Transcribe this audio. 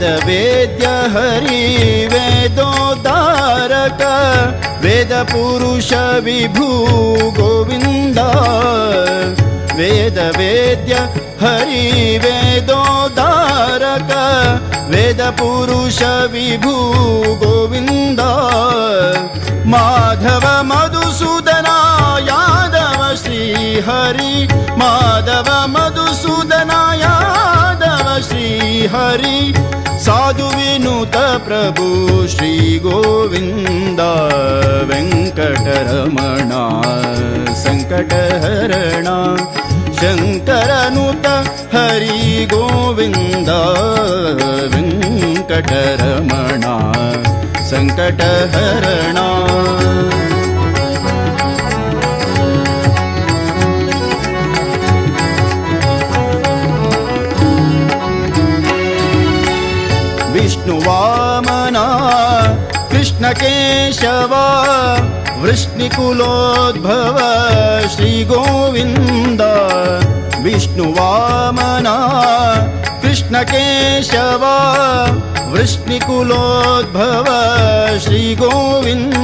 वेदवेद्य हरि वेदोद्धारक वेदपुरुष विभू गोविन्द। वेदवेद्य हरि वेदोद्धारक वेदपुरुष विभू गोविन्द। माधव मधुसूदना यादव श्रीहरि। माधव मधुसूदना श्रीहरि साधु विनुत प्रभु श्रीगोविन्द वेङ्कटरमणा सङ्कटहरणा शङ्करनुत हरि गोविन्द वेङ्कटरमणा सङ्कटहरणा विष्णुवामना कृष्णकेशवा वृष्णिकुलोद्भव श्रीगोविन्द विष्णुवामना कृष्णकेशवा वृष्णिकुलोद्भव श्रीगोविन्द